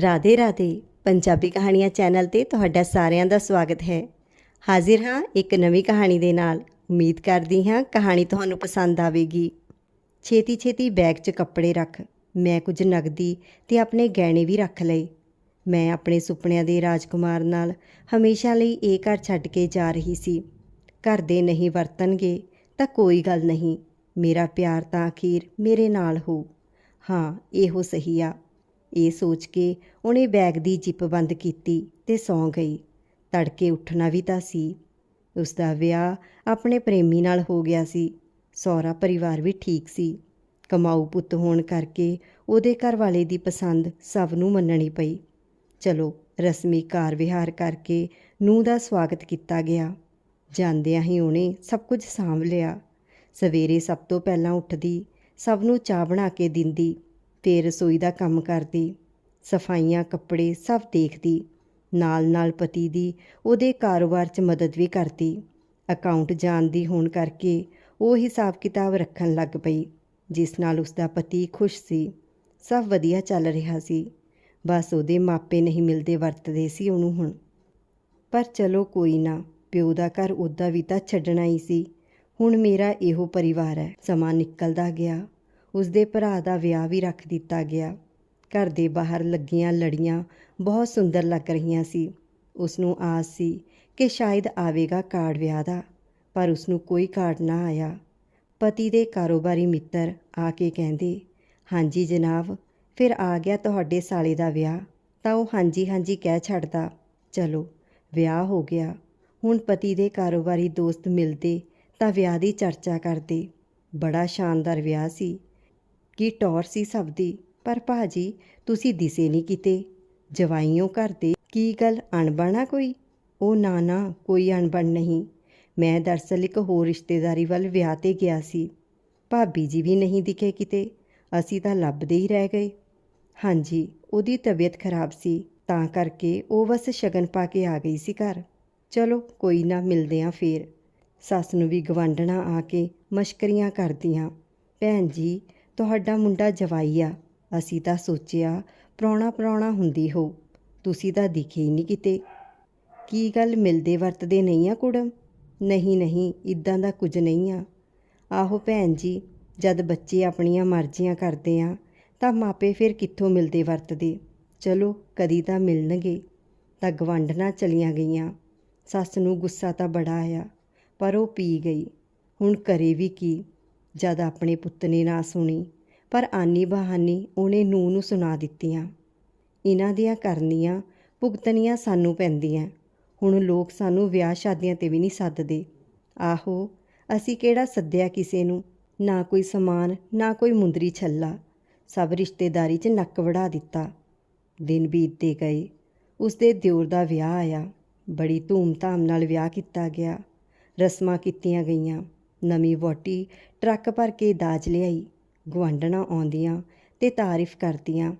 ਰਾਧੇ ਰਾਧੇ, ਪੰਜਾਬੀ ਕਹਾਣੀਆਂ ਚੈਨਲ ਤੇ ਤੁਹਾਡਾ ਸਾਰਿਆਂ ਦਾ ਸਵਾਗਤ ਹੈ। ਹਾਜ਼ਰ ਹਾਂ ਇੱਕ ਨਵੀਂ ਕਹਾਣੀ ਦੇ ਨਾਲ। ਉਮੀਦ ਕਰਦੀ ਹਾਂ ਕਹਾਣੀ ਤੁਹਾਨੂੰ ਪਸੰਦ ਆਵੇਗੀ। ਛੇਤੀ ਛੇਤੀ ਬੈਗ 'ਚ ਕੱਪੜੇ ਰੱਖ। ਮੈਂ ਕੁਝ ਨਗਦੀ ਤੇ ਆਪਣੇ ਗਹਿਣੇ ਵੀ ਰੱਖ ਲਏ। ਮੈਂ ਆਪਣੇ ਸੁਪਨਿਆਂ ਦੇ ਰਾਜਕੁਮਾਰ ਨਾਲ ਹਮੇਸ਼ਾ ਲਈ ਇਹ ਘਰ ਛੱਡ ਕੇ ਜਾ ਰਹੀ ਸੀ। ਘਰ ਦੇ ਨਹੀਂ ਵਰਤਣਗੇ ਤਾਂ ਕੋਈ ਗੱਲ ਨਹੀਂ। ਮੇਰਾ ਪਿਆਰ ਤਾਂ ਅਖੀਰ ਮੇਰੇ ਨਾਲ ਹੋ। ਹਾਂ, ਇਹੋ ਸਹੀ ਆ। ਇਹ ਸੋਚ ਕੇ ਉਹਨੇ ਬੈਗ ਦੀ ਜਿੱਪ ਬੰਦ ਕੀਤੀ ਤੇ ਸੌਂ ਗਈ। ਤੜਕੇ ਉੱਠਣਾ ਵੀ ਤਾਂ ਸੀ। ਉਸ ਦਾ ਵਿਆਹ ਆਪਣੇ ਪ੍ਰੇਮੀ ਨਾਲ ਹੋ ਗਿਆ ਸੀ। ਸਹੁਰਾ ਪਰਿਵਾਰ ਵੀ ਠੀਕ ਸੀ। ਕਮਾਊ ਪੁੱਤ ਹੋਣ ਕਰਕੇ ਉਹਦੇ ਘਰ ਵਾਲੇ ਦੀ ਪਸੰਦ ਸਭ ਨੂੰ ਮੰਨਣੀ ਪਈ। ਚਲੋ, ਰਸਮੀ ਕਾਰ ਵਿਹਾਰ ਕਰਕੇ ਨੂੰਹ ਦਾ ਸਵਾਗਤ ਕੀਤਾ ਗਿਆ। ਜਾਂਦਿਆਂ ਹੀ ਉਹਨੇ ਸਭ ਕੁਝ ਸਾਂਭ ਲਿਆ। ਸਵੇਰੇ ਸਭ ਤੋਂ ਪਹਿਲਾਂ ਉੱਠਦੀ, ਸਭ ਨੂੰ ਚਾਹ ਬਣਾ ਕੇ ਦਿੰਦੀ। ਤੇ ਰਸੋਈ ਦਾ ਕੰਮ ਕਰਦੀ, ਸਫਾਈਆਂ, ਕੱਪੜੇ ਸਭ ਦੇਖਦੀ, ਨਾਲ-ਨਾਲ ਪਤੀ ਦੀ ਉਹਦੇ ਕਾਰੋਬਾਰ 'ਚ ਮਦਦ ਵੀ ਕਰਦੀ। ਅਕਾਊਂਟ ਜਾਣਦੀ ਹੋਣ ਕਰਕੇ ਉਹ ਹਿਸਾਬ ਕਿਤਾਬ ਰੱਖਣ ਲੱਗ ਪਈ, ਜਿਸ ਨਾਲ ਉਸ ਦਾ ਪਤੀ ਖੁਸ਼ ਸੀ। ਸਭ ਵਧੀਆ ਚੱਲ ਰਿਹਾ ਸੀ। ਬਸ ਉਹਦੇ ਮਾਪੇ ਨਹੀਂ ਮਿਲਦੇ ਵਰਤਦੇ ਸੀ ਉਹਨੂੰ ਹੁਣ। ਪਰ ਚਲੋ ਕੋਈ ਨਾ, ਪਿਓ ਦਾ ਘਰ ਉੱਦਾਂ ਵੀ ਤਾਂ ਛੱਡਣਾ ਹੀ ਸੀ। ਹੁਣ ਮੇਰਾ ਇਹੋ ਪਰਿਵਾਰ ਹੈ। ਸਮਾਂ ਨਿਕਲਦਾ ਗਿਆ। ਉਸਦੇ ਭਰਾ ਦਾ ਵਿਆਹ ਵੀ ਰੱਖ ਦਿੱਤਾ ਗਿਆ। ਘਰ ਦੇ ਬਾਹਰ ਲੱਗੀਆਂ ਲੜੀਆਂ ਬਹੁਤ ਸੁੰਦਰ ਲੱਗ ਰਹੀਆਂ ਸੀ। ਉਸ ਨੂੰ ਆਸ ਸੀ ਕਿ ਸ਼ਾਇਦ ਆਵੇਗਾ ਕਾਰਡ ਵਿਆਹ ਦਾ, ਪਰ ਉਸ ਨੂੰ ਕੋਈ ਕਾਰਡ ਨਾ ਆਇਆ। ਪਤੀ ਦੇ ਕਾਰੋਬਾਰੀ ਮਿੱਤਰ ਆ ਕੇ ਕਹਿੰਦੇ, ਹਾਂਜੀ ਜਨਾਬ, ਫਿਰ ਆ ਗਿਆ ਤੁਹਾਡੇ ਸਾਲੇ ਦਾ ਵਿਆਹ, ਤਾਂ ਉਹ ਹਾਂਜੀ ਹਾਂਜੀ ਕਹਿ ਛੱਡਦਾ, ਚਲੋ, ਵਿਆਹ ਹੋ ਗਿਆ। ਹੁਣ ਪਤੀ ਦੇ ਕਾਰੋਬਾਰੀ ਦੋਸਤ ਮਿਲਦੇ ਤਾਂ ਵਿਆਹ ਦੀ ਚਰਚਾ ਕਰਦੇ। ਬੜਾ ਸ਼ਾਨਦਾਰ ਵਿਆਹ ਸੀ। ਕੀ ਟੌਰ ਸੀ ਸਭ ਦੀ, ਪਰ ਭਾਜੀ ਤੁਸੀਂ ਦਿਸੇ ਨਹੀਂ ਕਿਤੇ। ਜਵਾਈਓ ਘਰ ਦੇ, ਕੀ ਗੱਲ ਅਣਬਣਾ ਕੋਈ? ਉਹ ਨਾ ਨਾ, ਕੋਈ ਅਣਬਣ ਨਹੀਂ। ਮੈਂ ਦਰਸਲ ਇੱਕ ਹੋਰ ਰਿਸ਼ਤੇਦਾਰੀ ਵੱਲ ਵਿਆਹ ਤੇ ਗਿਆ ਸੀ। ਭਾਬੀ ਜੀ ਵੀ ਨਹੀਂ ਦਿਖੇ ਕਿਤੇ। ਅਸੀਂ ਤਾਂ ਲੱਭਦੇ ਹੀ ਰਹਿ ਗਏ। ਹਾਂਜੀ, ਉਹਦੀ ਤਬੀਅਤ ਖਰਾਬ ਸੀ, ਤਾਂ ਕਰਕੇ ਉਹ ਬਸ ਸ਼ਗਨ ਪਾ ਕੇ ਆ ਗਈ ਸੀ ਘਰ। ਚਲੋ, ਕੋਈ ਨਾ, ਮਿਲਦੇ ਆਂ ਫੇਰ। ਸੱਸ ਨੂੰ ਵੀ ਗਵਾਂਢਣਾ ਆ ਕੇ ਮਸ਼ਕਰੀਆਂ ਕਰਦੀਆਂ ਭੈਣ ਜੀ ਤੁਹਾਡਾ ਮੁੰਡਾ ਜਵਾਈ ਆ। ਅਸੀਂ ਤਾਂ ਸੋਚਿਆ, ਪ੍ਰਾਹੁਣਾ ਪ੍ਰਾਹੁਣਾ ਹੁੰਦੀ ਹੋ। ਤੁਸੀਂ ਤਾਂ ਦਿਖੇ ਹੀ ਨਹੀਂ ਕਿਤੇ। ਕੀ ਗੱਲ ਮਿਲਦੇ ਵਰਤਦੇ ਨਹੀਂ ਆ ਕੁੜਮ? ਨਹੀਂ ਨਹੀਂ ਇਦਾਂ ਦਾ ਕੁਝ ਨਹੀਂ ਆ। ਆਹੋ ਭੈਣ ਜੀ, ਜਦ ਬੱਚੇ ਆਪਣੀਆਂ ਮਰਜ਼ੀਆਂ ਕਰਦੇ ਆ, ਤਾਂ ਮਾਪੇ ਫਿਰ ਕਿੱਥੋਂ ਮਿਲਦੇ ਵਰਤਦੇ? ਚਲੋ, ਕਦੀ ਤਾਂ ਮਿਲਣਗੇ। ਤਾਂ ਗਵੰਡਣਾ ਚਲੀਆਂ ਗਈਆਂ। ਸੱਸ ਨੂੰ ਗੁੱਸਾ ਤਾਂ ਬੜਾ ਆਇਆ, ਪਰ ਉਹ ਪੀ ਗਈ। ਹੁਣ ਕਰੇ ਵੀ ਕੀ? ਜਦ ਆਪਣੇ ਪੁੱਤ ਨੇ ਨਾ ਸੁਣੀ, ਪਰ ਆਨੀ ਬਹਾਨੀ ਉਹਨੇ ਨੂੰ ਨੂੰ ਸੁਣਾ ਦਿੱਤੀਆਂ। ਇਹਨਾਂ ਦੀਆਂ ਕਰਨੀਆਂ ਭੁਗਤਣੀਆਂ ਸਾਨੂੰ ਪੈਂਦੀਆਂ। ਹੁਣ ਲੋਕ ਸਾਨੂੰ ਵਿਆਹ ਸ਼ਾਦੀਆਂ ਤੇ ਵੀ ਨਹੀਂ ਸੱਦਦੇ। ਆਹੋ, ਅਸੀਂ ਕਿਹੜਾ ਸੱਦਿਆ ਕਿਸੇ ਨੂੰ? ਨਾ ਕੋਈ ਸਮਾਨ, ਨਾ ਕੋਈ ਮੁੰਦਰੀ ਛੱਲਾ। ਸਭ ਰਿਸ਼ਤੇਦਾਰੀ 'ਚ ਨੱਕ ਵੜਾ ਦਿੱਤਾ। ਦਿਨ ਬੀਤਦੇ ਗਏ। ਉਸਦੇ ਦਿਓਰ ਦਾ ਵਿਆਹ ਆਇਆ। ਬੜੀ ਧੂਮ-ਧਾਮ ਨਾਲ ਵਿਆਹ ਕੀਤਾ ਗਿਆ। ਰਸਮਾਂ ਕੀਤੀਆਂ ਗਈਆਂ। ਨਵੀਂ ਵੋਟੀ ਟਰੱਕ ਭਰ ਕੇ ਦਾਜ ਲਿਆਈ। ਗਵਾਂਢਣਾ ਆਉਂਦੀਆਂ ਤੇ ਤਾਰੀਫ ਕਰਦੀਆਂ,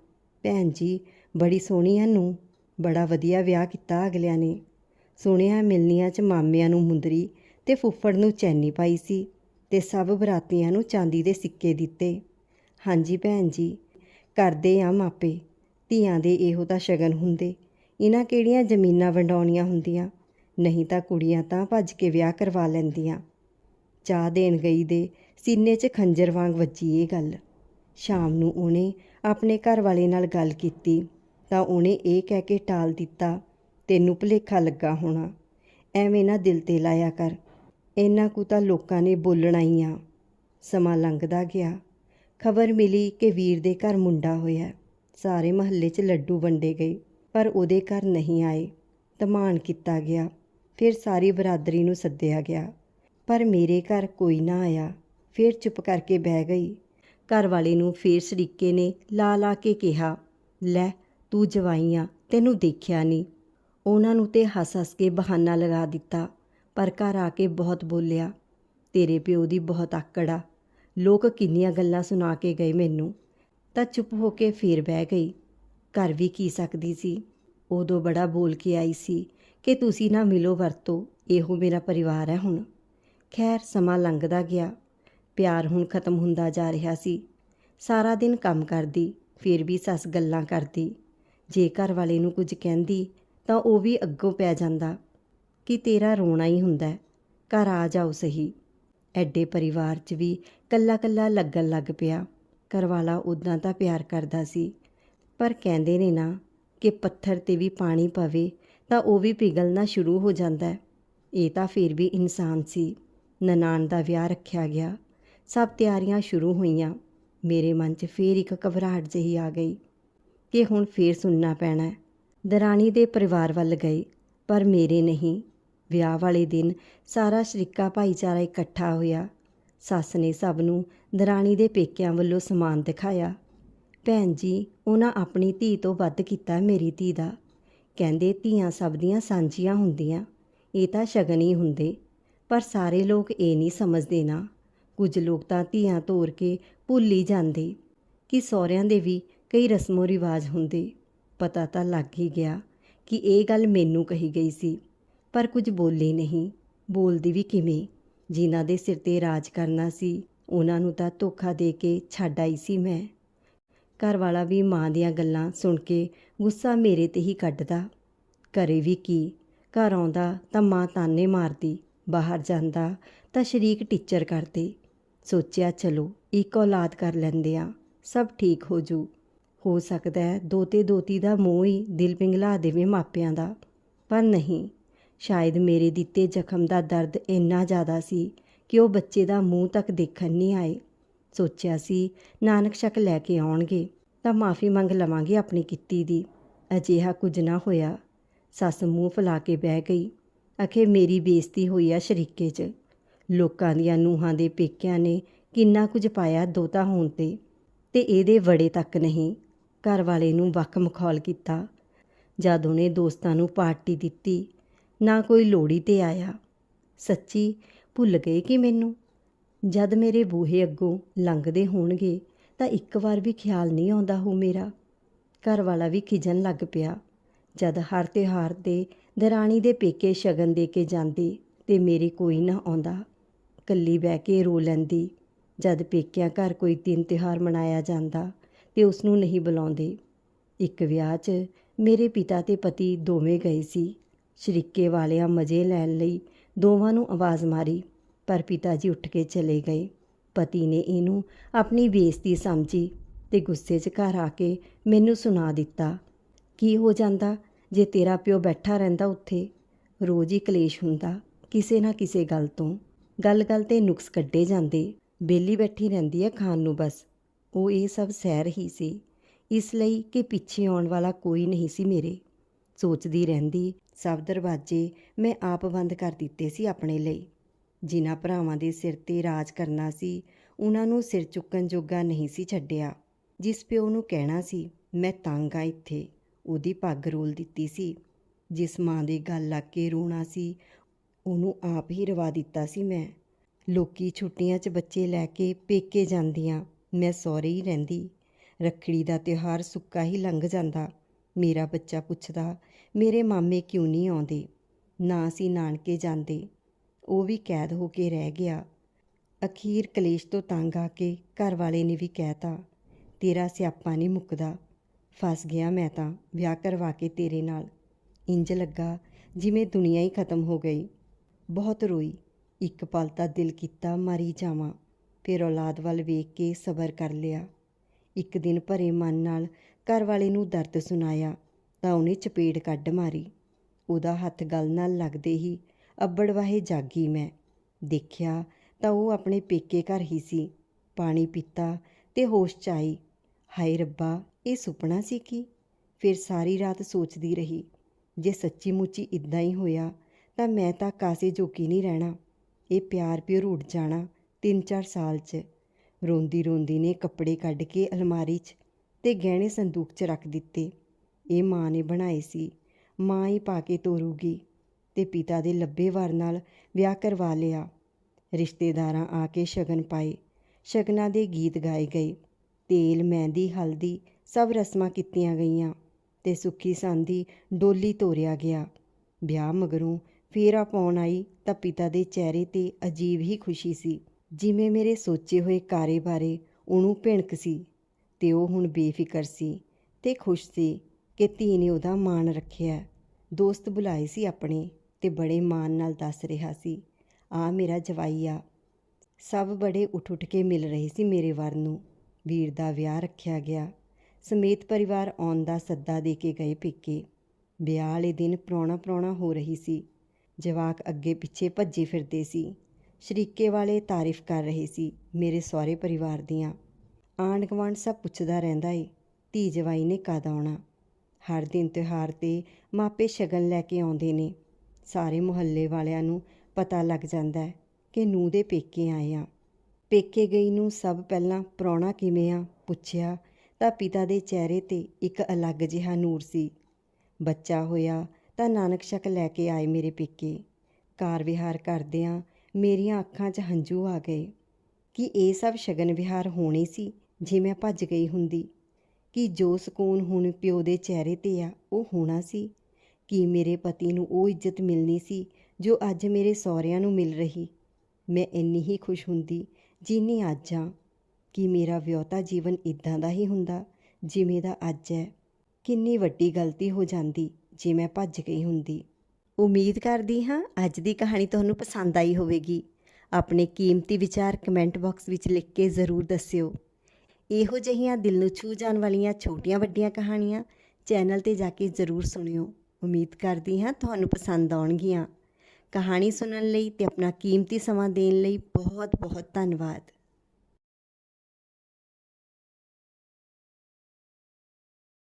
ਭੈਣ ਜੀ, ਬੜੀ ਸੋਹਣੀ ਆ ਨੂੰ ਬੜਾ ਵਧੀਆ ਵਿਆਹ ਕੀਤਾ ਅਗਲਿਆਂ ਨੇ। ਸੁਣਿਆ ਮਿਲਨੀਆਂ 'ਚ ਮਾਮਿਆਂ ਨੂੰ ਮੁੰਦਰੀ ਤੇ ਫੁੱਫੜ ਨੂੰ ਚੈਨੀ ਪਾਈ ਸੀ ਤੇ ਸਭ ਬਰਾਤੀਆਂ ਨੂੰ ਚਾਂਦੀ ਦੇ ਸਿੱਕੇ ਦਿੱਤੇ। ਹਾਂਜੀ ਭੈਣ ਜੀ, ਕਰਦੇ ਆ ਮਾਪੇ, ਧੀਆਂ ਦੇ ਇਹੋ ਤਾਂ ਸ਼ਗਨ ਹੁੰਦੇ। ਇਹਨਾਂ ਕਿਹੜੀਆਂ ਜ਼ਮੀਨਾਂ ਵੰਡਾਉਣੀਆਂ ਹੁੰਦੀਆਂ? ਨਹੀਂ ਤਾਂ ਕੁੜੀਆਂ ਤਾਂ ਭੱਜ ਕੇ ਵਿਆਹ ਕਰਵਾ ਲੈਂਦੀਆਂ। ਚਾਹ ਦੇਣ ਗਈ ਦੇ ਸੀਨੇ 'ਚ ਖੰਜਰ ਵਾਂਗ ਵੱਜੀ ਇਹ ਗੱਲ। ਸ਼ਾਮ ਨੂੰ ਉਹਨੇ ਆਪਣੇ ਘਰ ਵਾਲੇ ਨਾਲ ਗੱਲ ਕੀਤੀ, ਤਾਂ ਉਹਨੇ ਇਹ ਕਹਿ ਕੇ ਟਾਲ ਦਿੱਤਾ, ਤੈਨੂੰ ਭੁਲੇਖਾ ਲੱਗਾ ਹੋਣਾ। ਐਵੇਂ ਨਾ ਦਿਲ ਤੇ ਲਾਇਆ ਕਰ। ਇੰਨਾ ਕੁ ਤਾਂ ਲੋਕਾਂ ਨੇ ਬੋਲਣਾ ਹੀ ਆ। ਸਮਾਂ ਲੰਘਦਾ ਗਿਆ। ਖਬਰ ਮਿਲੀ ਕਿ ਵੀਰ ਦੇ ਘਰ ਮੁੰਡਾ ਹੋਇਆ। ਸਾਰੇ ਮਹੱਲੇ 'ਚ ਲੱਡੂ ਵੰਡੇ ਗਏ, ਪਰ ਉਹਦੇ ਘਰ ਨਹੀਂ ਆਏ। ਧਮਾਨ ਕੀਤਾ ਗਿਆ। ਫਿਰ ਸਾਰੀ ਬਰਾਦਰੀ ਨੂੰ ਸੱਦਿਆ ਗਿਆ। ਪਰ ਮੇਰੇ ਘਰ ਕੋਈ ਨਾ ਆਇਆ। ਫਿਰ ਚੁੱਪ ਕਰਕੇ ਬਹਿ ਗਈ। ਘਰ ਵਾਲੇ ਨੂੰ ਫੇਰ ਸਰੀਕੇ ਨੇ ਲਾ ਲਾ ਕੇ ਕਿਹਾ, ਲੈ, ਤੂੰ ਜਵਾਈਆਂ ਤੈਨੂੰ ਦੇਖਿਆ ਨਹੀਂ ਉਹਨਾਂ ਨੂੰ ਤੇ ਹੱਸ ਹੱਸ ਕੇ ਬਹਾਨਾ ਲਗਾ ਦਿੱਤਾ, ਪਰ ਘਰ ਆ ਕੇ ਬਹੁਤ ਬੋਲਿਆ, ਤੇਰੇ ਪਿਓ ਦੀ ਬਹੁਤ ਆਕੜ ਆ। ਲੋਕ ਕਿੰਨੀਆਂ ਗੱਲਾਂ ਸੁਣਾ ਕੇ ਗਏ ਮੈਨੂੰ। ਤਾਂ ਚੁੱਪ ਹੋ ਕੇ ਫੇਰ ਬਹਿ ਗਈ। ਘਰ ਵੀ ਕੀ ਸਕਦੀ ਸੀ? ਉਦੋਂ ਬੜਾ ਬੋਲ ਕੇ ਆਈ ਸੀ ਕਿ ਤੁਸੀਂ ਨਾ ਮਿਲੋ ਵਰਤੋ, ਇਹੋ ਮੇਰਾ ਪਰਿਵਾਰ ਹੈ ਹੁਣ। ਖੈਰ ਸਮਾਂ ਲੰਘਦਾ ਗਿਆ। ਪਿਆਰ ਹੁਣ ਖਤਮ ਹੁੰਦਾ ਜਾ ਰਿਹਾ ਸੀ। ਸਾਰਾ ਦਿਨ ਕੰਮ ਕਰਦੀ, ਫਿਰ ਵੀ ਸੱਸ ਗੱਲਾਂ ਕਰਦੀ। ਜੇ ਘਰ ਵਾਲੇ ਨੂੰ ਕੁਝ ਕਹਿੰਦੀ, ਤਾਂ ਉਹ ਵੀ ਅੱਗੋਂ ਪੈ ਜਾਂਦਾ ਕਿ ਤੇਰਾ ਰੋਣਾ ਹੀ ਹੁੰਦਾ। ਘਰ ਆ ਜਾਓ ਸਹੀ। ਐਡੇ ਪਰਿਵਾਰ 'ਚ ਵੀ ਕੱਲਾ ਕੱਲਾ ਲੱਗਣ ਲੱਗ ਪਿਆ। ਘਰਵਾਲਾ ਉਦਾਂ ਤਾਂ ਪਿਆਰ ਕਰਦਾ ਸੀ, ਪਰ ਕਹਿੰਦੇ ਨੇ ਨਾ ਕਿ ਪੱਥਰ ਤੇ ਵੀ ਪਾਣੀ ਪਵੇ ਤਾਂ ਉਹ ਵੀ ਪਿਘਲਣਾ ਸ਼ੁਰੂ ਹੋ ਜਾਂਦਾ। ਇਹ ਤਾਂ ਫਿਰ ਵੀ ਇਨਸਾਨ ਸੀ। ਨਨਾਣ ਦਾ ਵਿਆਹ ਰੱਖਿਆ ਗਿਆ। ਸਭ ਤਿਆਰੀਆਂ ਸ਼ੁਰੂ ਹੋਈਆਂ। ਮੇਰੇ ਮਨ 'ਚ ਫੇਰ ਇੱਕ ਘਬਰਾਹਟ ਜਿਹੀ ਆ ਗਈ ਕਿ ਹੁਣ ਫੇਰ ਸੁਣਨਾ ਪੈਣਾ ਦਰਾਣੀ ਦੇ ਪਰਿਵਾਰ ਵੱਲ ਗਏ ਪਰ ਮੇਰੇ ਨਹੀਂ। ਵਿਆਹ ਵਾਲੇ ਦਿਨ ਸਾਰਾ ਸ਼ਰੀਕਾ ਭਾਈਚਾਰਾ ਇਕੱਠਾ ਹੋਇਆ। ਸੱਸ ਨੇ ਸਭ ਨੂੰ ਦਰਾਣੀ ਦੇ ਪੇਕਿਆਂ ਵੱਲੋਂ ਸਮਾਨ ਦਿਖਾਇਆ। ਭੈਣ ਜੀ, ਉਹਨਾਂ ਆਪਣੀ ਧੀ ਤੋਂ ਵੱਧ ਕੀਤਾ ਮੇਰੀ ਧੀ ਦਾ। ਕਹਿੰਦੇ ਧੀਆਂ ਸਭ ਦੀਆਂ ਸਾਂਝੀਆਂ ਹੁੰਦੀਆਂ। ਇਹ ਤਾਂ ਸ਼ਗਨ ਹੀ ਹੁੰਦੇ। ਪਰ ਸਾਰੇ ਲੋਕ ਇਹ ਨਹੀਂ ਸਮਝਦੇ ਨਾ। ਕੁਝ ਲੋਕ ਤਾਂ ਧੀਆਂ ਤੋਰ ਕੇ ਭੁੱਲ ਹੀ ਜਾਂਦੇ ਕਿ ਸਹੁਰਿਆਂ ਦੇ ਵੀ ਕਈ ਰਸਮੋ ਰਿਵਾਜ ਹੁੰਦੇ। ਪਤਾ ਤਾਂ ਲੱਗ ਹੀ ਗਿਆ ਕਿ ਇਹ ਗੱਲ ਮੈਨੂੰ ਕਹੀ ਗਈ ਸੀ, ਪਰ ਕੁਝ ਬੋਲੀ ਨਹੀਂ। ਬੋਲਦੀ ਵੀ ਕਿਵੇਂ? ਜਿਨ੍ਹਾਂ ਦੇ ਸਿਰ ਤੇ ਰਾਜ ਕਰਨਾ ਸੀ, ਉਹਨਾਂ ਨੂੰ ਤਾਂ ਧੋਖਾ ਦੇ ਕੇ ਛੱਡ ਆਈ ਸੀ ਮੈਂ। ਘਰ ਵਾਲਾ ਵੀ ਮਾਂ ਦੀਆਂ ਗੱਲਾਂ ਸੁਣ ਕੇ ਗੁੱਸਾ ਮੇਰੇ ਤੇ ਹੀ ਕੱਢਦਾ। ਘਰੇ ਵੀ ਕੀ? ਘਰ ਆਉਂਦਾ ਤਾਂ ਮਾਂ ਤਾਨੇ ਮਾਰਦੀ। ਬਾਹਰ ਜਾਂਦਾ ਤਾਂ ਸ਼ਰੀਕ ਟੀਚਰ ਕਰਦੇ। ਸੋਚਿਆ, ਚਲੋ, ਇੱਕ ਔਲਾਦ ਕਰ ਲੈਂਦੇ ਆ, ਸਭ ਠੀਕ ਹੋ ਜੂ। ਹੋ ਸਕਦਾ ਹੈ ਦੋਤੇ ਦੋਤੀ ਦਾ ਮੋਹ ਹੀ ਦਿਲ ਪਿੰਗਲਾ ਦੇਵੇ ਮਾਪਿਆਂ ਦਾ। ਪਰ ਨਹੀਂ, ਸ਼ਾਇਦ ਮੇਰੇ ਦਿੱਤੇ ਜ਼ਖਮ ਦਾ ਦਰਦ ਇੰਨਾ ਜ਼ਿਆਦਾ ਸੀ ਕਿ ਉਹ ਬੱਚੇ ਦਾ ਮੂੰਹ ਤੱਕ ਦੇਖਣ ਨਹੀਂ ਆਏ। ਸੋਚਿਆ ਸੀ, ਨਾਨਕ ਸ਼ੱਕ ਲੈ ਕੇ ਆਉਣਗੇ, ਤਾਂ ਮਾਫੀ ਮੰਗ ਲਵਾਂਗੇ ਆਪਣੀ ਕਿੱਤੀ ਦੀ। ਅਜਿਹਾ ਕੁਝ ਨਾ ਹੋਇਆ। ਸੱਸ ਮੂੰਹ ਫੁਲਾ ਕੇ ਬਹਿ ਗਈ। ਅਖੇ ਮੇਰੀ ਬੇਇੱਜ਼ਤੀ ਹੋਈ ਆ ਸ਼ਰੀਕੇ 'ਚ। ਲੋਕਾਂ ਦੀਆਂ ਨੂਹਾਂ ਦੇ ਪੇਕਿਆਂ ਨੇ ਕਿੰਨਾ ਕੁਝ ਪਾਇਆ ਦੋਤਾ ਹੋਣ ਤੇ ਤੇ ਇਹਦੇ ਵੜੇ ਤੱਕ ਨਹੀਂ, ਘਰ ਵਾਲੇ ਨੂੰ ਵੱਖ ਮਖੌਲ ਕੀਤਾ। ਜਦ ਉਹਨੇ ਦੋਸਤਾਂ ਨੂੰ ਪਾਰਟੀ ਦਿੱਤੀ, ਨਾ ਕੋਈ ਲੋੜੀ ਤੇ ਆਇਆ। ਸੱਚੀ ਭੁੱਲ ਗਏ ਕਿ ਮੈਨੂੰ? ਜਦ ਮੇਰੇ ਬੂਹੇ ਅੱਗੋਂ ਲੰਘਦੇ ਹੋਣਗੇ, ਤਾਂ ਇੱਕ ਵਾਰ ਵੀ ਖਿਆਲ ਨਹੀਂ ਆਉਂਦਾ ਹੋ ਮੇਰਾ। ਘਰ ਵਾਲਾ ਵੀ ਖਿਜਣ ਲੱਗ ਪਿਆ। ਜਦ ਹਰ ਤਿਉਹਾਰ ਤੇ ਦਰਾਣੀ ਦੇ ਪੇਕੇ ਸ਼ਗਨ ਦੇ ਕੇ ਜਾਂਦੇ ਤੇ ਮੇਰੇ ਕੋਈ ਨਾ ਆਉਂਦਾ। ਕੱਲੀ ਬਹਿ ਕੇ ਰੋ ਲੈਂਦੀ। ਜਦ ਪੇਕਿਆਂ ਘਰ ਕੋਈ ਦਿਨ ਤਿਉਹਾਰ ਮਨਾਇਆ ਜਾਂਦਾ ਤੇ ਉਸ ਨੂੰ ਨਹੀਂ ਬੁਲਾਉਂਦੇ। ਇੱਕ ਵਿਆਹ 'ਚ ਮੇਰੇ ਪਿਤਾ ਤੇ ਪਤੀ ਦੋਵੇਂ ਗਏ ਸੀ। ਸ਼ਰੀਕੇ ਵਾਲਿਆਂ ਮਜ਼ੇ ਲੈਣ ਲਈ ਦੋਵਾਂ ਨੂੰ ਆਵਾਜ਼ ਮਾਰੀ, ਪਰ ਪਿਤਾ ਜੀ ਉੱਠ ਕੇ ਚਲੇ ਗਏ। ਪਤੀ ਨੇ ਇਹਨੂੰ ਆਪਣੀ ਬੇਇੱਜ਼ਤੀ ਸਮਝੀ ਤੇ ਗੁੱਸੇ 'ਚ ਘਰ ਆ ਕੇ ਮੈਨੂੰ ਸੁਣਾ ਦਿੱਤਾ। ਕੀ ਹੋ ਜਾਂਦਾ? ਜੇ ਤੇਰਾ ਪਿਓ ਬੈਠਾ ਰਹਿੰਦਾ ਉੱਥੇ, ਰੋਜ਼ ਹੀ ਕਲੇਸ਼ ਹੁੰਦਾ ਕਿਸੇ ਨਾ ਕਿਸੇ ਗੱਲ ਤੋਂ। ਗੱਲ-ਗੱਲ ਤੇ ਨੁਕਸ ਕੱਢੇ ਜਾਂਦੇ ਬੇਲੀ ਬੈਠੀ ਰਹਿੰਦੀ ਹੈ ਖਾਣ ਨੂੰ ਬਸ। ਉਹ ਇਹ ਸਭ ਸਹਿ ਹੀ ਸੀ। ਇਸ ਲਈ ਕਿ ਪਿੱਛੇ ਆਉਣ ਵਾਲਾ ਕੋਈ ਨਹੀਂ ਸੀ ਮੇਰੇ। ਸੋਚਦੀ ਰਹਿੰਦੀ, ਸਭ ਦਰਵਾਜ਼ੇ ਮੈਂ ਆਪ ਬੰਦ ਕਰ ਦਿੱਤੇ ਸੀ ਆਪਣੇ ਲਈ। ਜਿਨ੍ਹਾਂ ਭਰਾਵਾਂ ਦੇ ਸਿਰ ਤੇ ਰਾਜ ਕਰਨਾ ਸੀ, ਉਹਨਾਂ ਨੂੰ ਸਿਰ ਚੁੱਕਣ ਜੋਗਾ ਨਹੀਂ ਸੀ ਛੱਡਿਆ। ਜਿਸ ਪਿਓ ਨੂੰ ਕਹਿਣਾ ਸੀ, ਮੈਂ ਤੰਗ ਆ ਇੱਥੇ। ਉਹਦੀ ਪੱਗ ਰੋਲ ਦਿੱਤੀ ਸੀ। ਜਿਸ ਮਾਂ ਦੇ ਗੱਲ ਲੱਗ ਕੇ ਰੋਣਾ ਸੀ, ਉਹਨੂੰ ਆਪ ਹੀ ਰਵਾ ਦਿੱਤਾ ਸੀ ਮੈਂ। ਲੋਕੀ ਛੁੱਟੀਆਂ 'ਚ ਬੱਚੇ ਲੈ ਕੇ ਪੇਕੇ ਜਾਂਦੀਆਂ, ਮੈਂ ਸਹੁਰੇ ਹੀ ਰਹਿੰਦੀ। ਰੱਖੜੀ ਦਾ ਤਿਉਹਾਰ ਸੁੱਕਾ ਹੀ ਲੰਘ ਜਾਂਦਾ। ਮੇਰਾ ਬੱਚਾ ਪੁੱਛਦਾ, ਮੇਰੇ ਮਾਮੇ ਕਿਉਂ ਨਹੀਂ ਆਉਂਦੇ? ਨਾ ਅਸੀਂ ਨਾਨਕੇ ਜਾਂਦੇ। ਉਹ ਵੀ ਕੈਦ ਹੋ ਕੇ ਰਹਿ ਗਿਆ। ਅਖੀਰ ਕਲੇਸ਼ ਤੋਂ ਤੰਗ ਆ ਕੇ ਘਰ ਵਾਲੇ ਨੇ ਵੀ ਕਹਿਤਾ, ਤੇਰਾ ਸਿਆਪਾ ਨਹੀਂ ਮੁੱਕਦਾ। ਫਸ ਗਿਆ ਮੈਂ ਤਾਂ, ਵਿਆਹ ਕਰਵਾ ਕੇ ਤੇਰੇ ਨਾਲ। ਇੰਜ ਲੱਗਾ ਜਿਵੇਂ ਦੁਨੀਆ ਹੀ ਖਤਮ ਹੋ ਗਈ। ਬਹੁਤ ਰੋਈ। ਇੱਕ ਪਲ ਤਾਂ ਦਿਲ ਕੀਤਾ ਮਾਰੀ ਜਾਵਾਂ, ਫਿਰ ਔਲਾਦ ਵੱਲ ਵੇਖ ਕੇ ਸਬਰ ਕਰ ਲਿਆ। ਇੱਕ ਦਿਨ ਭਰੇ ਮਨ ਨਾਲ ਘਰ ਵਾਲੇ ਨੂੰ ਦਰਦ ਸੁਣਾਇਆ, ਤਾਂ ਉਹਨੇ ਚਪੇੜ ਕੱਢ ਮਾਰੀ। ਉਹਦਾ ਹੱਥ ਗਲ ਨਾਲ ਲੱਗਦੇ ਹੀ ਅੱਬੜ ਵਾਹੇ ਜਾਗੀ ਮੈਂ। ਦੇਖਿਆ ਤਾਂ ਉਹ ਆਪਣੇ ਪੇਕੇ ਘਰ ਹੀ ਸੀ। ਪਾਣੀ ਪੀਤਾ ਤੇ ਹੋਸ਼ 'ਚ ਆਈ। ਹਾਏ ਰੱਬਾ ਇਹ ਸੁਪਨਾ ਸੀ ਕੀ ਫਿਰ ਸਾਰੀ ਰਾਤ ਸੋਚਦੀ ਰਹੀ, ਜੇ ਸੱਚੀ ਮੁੱਚੀ ਇਦਾਂ ਹੀ ਹੋਇਆ, ਤਾਂ ਮੈਂ ਤਾਂ ਕਾਸੇ ਜੋਗੀ ਨਹੀਂ ਰਹਿਣਾ। ਇਹ ਪਿਆਰ ਪਿਓ ਰੁੱਟ ਜਾਣਾ 3-4 ਸਾਲ 'ਚ। ਰੋਂਦੀ ਰੋਂਦੀ ਨੇ ਕੱਪੜੇ ਕੱਢ ਕੇ ਅਲਮਾਰੀ 'ਚ ਤੇ ਗਹਿਣੇ ਸੰਦੂਕ 'ਚ ਰੱਖ ਦਿੱਤੇ। ਇਹ ਮਾਂ ਨੇ ਬਣਾਏ ਸੀ। ਮਾਂ ਹੀ ਪਾ ਕੇ ਤੋਰੂਗੀ ਤੇ ਪਿਤਾ ਦੇ ਲੱਭੇ ਵਾਰ ਨਾਲ ਵਿਆਹ ਕਰਵਾ ਲਿਆ। ਰਿਸ਼ਤੇਦਾਰਾਂ ਆ ਕੇ ਸ਼ਗਨ ਪਾਏ। ਸ਼ਗਨਾਂ ਦੇ ਗੀਤ ਗਾਏ ਗਏ। ਤੇਲ, ਮਹਿੰਦੀ, ਹਲਦੀ ਸਭ ਰਸਮਾਂ ਕੀਤੀਆਂ ਗਈਆਂ ਤੇ ਸੁੱਖੀ ਸੰਦੀ ਡੋਲੀ ਤੋਰਿਆ ਗਿਆ। ਵਿਆਹ ਮਗਰੋਂ ਫੇਰਾ ਪਾਉਣ ਆਈ ਤਾਂ ਪਿਤਾ ਦੇ ਚਿਹਰੇ ਤੇ ਅਜੀਬ ਹੀ ਖੁਸ਼ੀ ਸੀ। ਜਿਵੇਂ ਮੇਰੇ ਸੋਚੇ ਹੋਏ ਕਾਰੇ ਬਾਰੇ ਉਹਨੂੰ ਭਿਣਕ ਸੀ ਤੇ ਉਹ ਹੁਣ ਬੇਫਿਕਰ ਸੀ ਤੇ ਖੁਸ਼ ਸੀ ਕਿ ਧੀ ਨੇ ਉਹਦਾ ਮਾਣ ਰੱਖਿਆ। ਦੋਸਤ ਬੁਲਾਏ ਸੀ ਆਪਣੇ ਤੇ ਬੜੇ ਮਾਣ ਨਾਲ ਦੱਸ ਰਿਹਾ ਸੀ ਆ ਮੇਰਾ ਜਵਾਈ ਆ। ਸਭ ਬੜੇ ਉੱਠ ਉੱਠ ਕੇ ਮਿਲ ਰਹੇ ਸੀ ਮੇਰੇ ਵਰ ਨੂੰ। ਵੀਰ ਦਾ ਵਿਆਹ ਰੱਖਿਆ ਗਿਆ। ਸਮੇਤ ਪਰਿਵਾਰ ਆਉਣ ਦਾ ਸੱਦਾ ਦੇ ਕੇ ਗਏ ਪੇਕੇ। ਵਿਆਹ ਵਾਲੇ ਦਿਨ ਪ੍ਰਾਹੁਣਾ ਪ੍ਰਾਹੁਣਾ ਹੋ ਰਹੀ ਸੀ। ਜਵਾਕ ਅੱਗੇ ਪਿੱਛੇ ਭੱਜੇ ਫਿਰਦੇ ਸੀ। ਸ਼ਰੀਕੇ ਵਾਲੇ ਤਾਰੀਫ ਕਰ ਰਹੇ ਸੀ, ਮੇਰੇ ਸਹੁਰੇ ਪਰਿਵਾਰ ਦੀਆਂ। ਆਂਢ ਗੁਆਂਢ ਸਭ ਪੁੱਛਦਾ ਰਹਿੰਦਾ ਏ, ਧੀ ਜਵਾਈ ਨੇ ਕਦ ਆਉਣਾ? ਹਰ ਦਿਨ ਤਿਉਹਾਰ ਤੇ ਮਾਪੇ ਸ਼ਗਨ ਲੈ ਕੇ ਆਉਂਦੇ ਨੇ। ਸਾਰੇ ਮੁਹੱਲੇ ਵਾਲਿਆਂ ਨੂੰ ਪਤਾ ਲੱਗ ਜਾਂਦਾ ਹੈ ਕਿ ਨੂੰਹ ਦੇ ਪੇਕੇ ਆਏ ਆ। ਪੇਕੇ ਗਈ ਨੂੰ ਸਭ ਪਹਿਲਾਂ ਪ੍ਰਾਹੁਣਾ ਕਿਵੇਂ ਆ ਪੁੱਛਿਆ ਤਾਂ ਪਿਤਾ ਦੇ ਚਿਹਰੇ ਤੇ ਇੱਕ ਅਲੱਗ ਜਿਹਾ ਨੂਰ ਸੀ। ਬੱਚਾ ਹੋਇਆ ਤਾਂ ਨਾਨਕ ਸ਼ਕ ਲੈ ਕੇ ਆਏ ਮੇਰੇ ਪੇਕੇ। ਕਾਰ ਵਿਹਾਰ ਕਰਦਿਆਂ ਮੇਰੀਆਂ ਅੱਖਾਂ 'ਚ ਹੰਝੂ ਆ ਗਏ ਕਿ ਇਹ ਸਭ ਸ਼ਗਨ ਵਿਹਾਰ ਹੋਣੇ ਸੀ ਜੇ ਮੈਂ ਭੱਜ ਗਈ ਹੁੰਦੀ। ਕਿ ਜੋ ਸਕੂਨ ਹੁਣ ਪਿਓ ਦੇ ਚਿਹਰੇ ਤੇ ਆ, ਉਹ ਹੋਣਾ ਸੀ। ਕਿ ਮੇਰੇ ਪਤੀ ਨੂੰ ਉਹ ਇੱਜ਼ਤ ਮਿਲਣੀ ਸੀ ਜੋ ਅੱਜ ਮੇਰੇ ਸਹੁਰਿਆਂ ਨੂੰ ਮਿਲ ਰਹੀ। ਮੈਂ ਇੰਨੀ ਹੀ ਖੁਸ਼ ਹੁੰਦੀ ਜਿੰਨੀ ਅੱਜ ਆ। ਕਿ ਮੇਰਾ ਵਿਆਹਤਾ ਜੀਵਨ ਇਦਾਂ ਦਾ ਹੀ ਹੁੰਦਾ ਜਿਵੇਂ ਦਾ ਅੱਜ ਹੈ। ਕਿੰਨੀ ਵੱਡੀ ਗਲਤੀ ਹੋ ਜਾਂਦੀ ਜੇ ਮੈਂ ਭੱਜ ਗਈ ਹੁੰਦੀ। ਉਮੀਦ ਕਰਦੀ ਹਾਂ ਅੱਜ ਦੀ ਕਹਾਣੀ ਤੁਹਾਨੂੰ ਪਸੰਦ ਆਈ ਹੋਵੇਗੀ। ਆਪਣੇ ਕੀਮਤੀ ਵਿਚਾਰ ਕਮੈਂਟ ਬਾਕਸ ਵਿੱਚ ਲਿਖ ਕੇ ਜ਼ਰੂਰ ਦੱਸਿਓ। ਇਹੋ ਜਿਹੀਆਂ ਦਿਲ ਨੂੰ ਛੂ ਜਾਣ ਵਾਲੀਆਂ ਛੋਟੀਆਂ ਵੱਡੀਆਂ ਕਹਾਣੀਆਂ ਚੈਨਲ ਤੇ ਜਾ ਕੇ ਜ਼ਰੂਰ ਸੁਣਿਓ। ਉਮੀਦ ਕਰਦੀ ਹਾਂ ਤੁਹਾਨੂੰ ਪਸੰਦ ਆਉਣਗੀਆਂ। ਕਹਾਣੀ ਸੁਣਨ ਲਈ ਤੇ ਆਪਣਾ ਕੀਮਤੀ ਸਮਾਂ ਦੇਣ ਲਈ ਬਹੁਤ ਬਹੁਤ ਧੰਨਵਾਦ।